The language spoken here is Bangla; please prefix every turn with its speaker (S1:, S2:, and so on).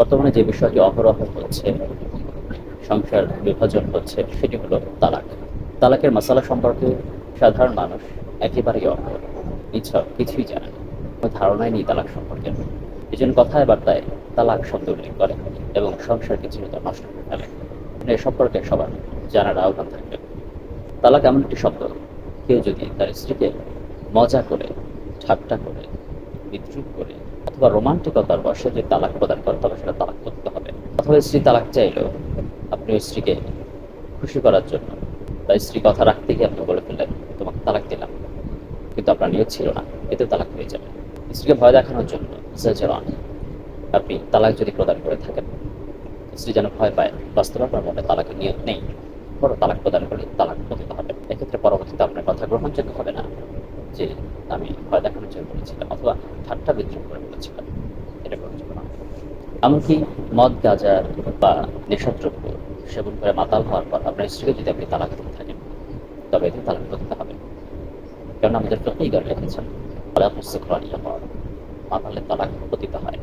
S1: বর্তমানে যে বিষয়টি অহরহ হচ্ছে, সংসার বিভাজন হচ্ছে, সেটি হলো তালাক। তালাকের মশালা সম্পর্কে সাধারণ মানুষ একেবারেই অজ্ঞ এছাড়াও কিছুই জানে না। কোনো ধারণাই নেই তালাক সম্পর্কে। এই জন্য কথায় বার্তায় তালাক শব্দ উল্লেখ করে এবং সংসার কিছু নষ্ট করে ফেলে। এ সম্পর্কে সবার জানার আহ্বান থাকবে। তালাক এমন একটি শব্দ, কেউ যদি তার স্ত্রীকে মজা করে, ঠাট্টা করে বিদ্রুপ করে, অথবা রোমান্টিকতার বসে যদি তালাক প্রদান করে তবে সেটা তালাক করতে হবে। অথবা স্ত্রী তালাক চাইলেও আপনি ওই স্ত্রীকে খুশি করার জন্য বা স্ত্রী কথা রাখতে গিয়ে আপনি বলে ফেললেন, তোমাকে তালাক দিলাম। কিন্তু আপনার নিয়োগ ছিল না, এতে তালাক হয়ে যাবে। স্ত্রীকে ভয় দেখানোর জন্য আপনি তালাক যদি প্রদান করে থাকেন, স্ত্রী যেন ভয় পায়, বাস্তবে আপনার মনে তালাকের নিয়োগ নেই বড় তালাক প্রদান করলে তালাক পতিত হবে। এক্ষেত্রে পরবর্তীতে আপনার কথা গ্রহণযোগ্য হবে না। যে আমি ভয় দেখানোর জন্য বলেছিলাম অথবা ঠাট্টা বিদ্রোহ করে বলেছিলাম। এটা গ্রহণযোগ্য না। এমনকি মদ গাজার বা নেশাদ্রব্য সেবন করে মাতাল হওয়ার পর আপনার স্ত্রীকে যদি আপনি তালাক দিতে থাকেন, তবে এতে তালাক করতে হবে। কারণ আমাদের প্রত্যেক গান রেখেছেন তালাক সুখরানিয়া হওয়ার মাতালে তালাক পতিত হয়।